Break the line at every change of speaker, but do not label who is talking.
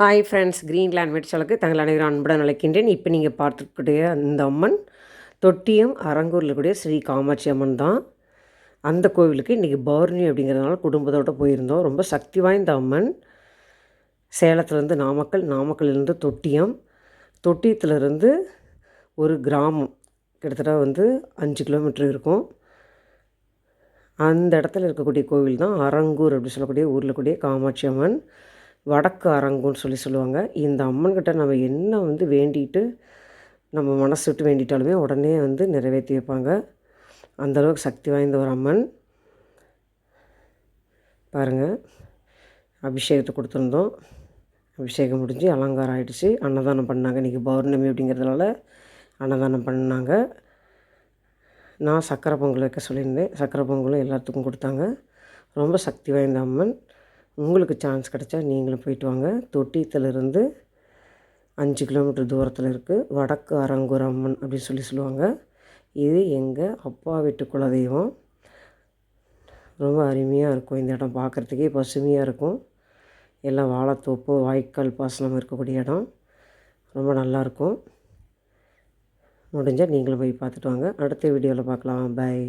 Hi friends Greenland வெட்சலுக்கு தங்கள் அனைவரும் அன்புடன் அழைக்கின்றேன். இப்போ நீங்கள் பார்த்துக்கூடிய அந்த அம்மன் தொட்டியம் அரங்கூரில் கூடிய ஸ்ரீ காமாட்சி அம்மன் தான். அந்த கோவிலுக்கு இன்றைக்கி பௌர்ணி அப்படிங்கிறதுனால குடும்பத்தோடு போயிருந்தோம். ரொம்ப சக்தி வாய்ந்த அம்மன். சேலத்துலேருந்து நாமக்கல் நாமக்கல்லேருந்து தொட்டியம். தொட்டியத்துலேருந்து ஒரு கிராமம். கிட்டத்தட்ட வந்து அஞ்சு கிலோமீட்டர் இருக்கும். அந்த இடத்துல இருக்கக்கூடிய கோவில் தான் அரங்கூர் அப்படின்னு சொல்லக்கூடிய ஊரில் கூடிய காமாட்சி அம்மன். வடக்கு அரங்குன்னு சொல்லி சொல்லுவாங்க. இந்த அம்மன்கிட்ட நம்ம என்ன வந்து வேண்டிட்டு நம்ம மனசு விட்டு வேண்டிட்டாலுமே உடனே வந்து நிறைவேற்றி வைப்பாங்க. அந்தளவுக்கு சக்தி வாய்ந்த ஒரு அம்மன். பாருங்கள் அபிஷேகத்தை கொடுத்துருந்தோம். அபிஷேகம் முடிஞ்சு அலங்காரம் ஆகிடுச்சு அன்னதானம் பண்ணாங்க. இன்றைக்கி பௌர்ணமி அப்படிங்கிறதுனால அன்னதானம் பண்ணாங்க. நான் சக்கரை பொங்கல் வைக்க சொல்லியிருந்தேன். சக்கரை பொங்கலும் எல்லாத்துக்கும் கொடுத்தாங்க. ரொம்ப சக்தி வாய்ந்த அம்மன். உங்களுக்கு சான்ஸ் கிடச்சா நீங்களும் போயிட்டு வாங்க. தொட்டியத்துலேருந்து அஞ்சு கிலோமீட்டர் தூரத்தில் இருக்குது வடக்கு அரங்கூர் அம்மன் அப்படின்னு சொல்லி சொல்லுவாங்க. இது எங்கள் அப்பா வீட்டு குலதெய்வம். ரொம்ப அருமையாக இருக்கும் இந்த இடம் பார்க்குறதுக்கே பசுமையாக இருக்கும். எல்லாம் வாழைத்தோப்பு வாய்க்கால் பாசனம் இருக்கக்கூடிய இடம். ரொம்ப நல்லாயிருக்கும் முடிஞ்சால் நீங்களும் போய் பார்த்துட்டு வாங்க. அடுத்த வீடியோவில் பார்க்கலாம். பாய்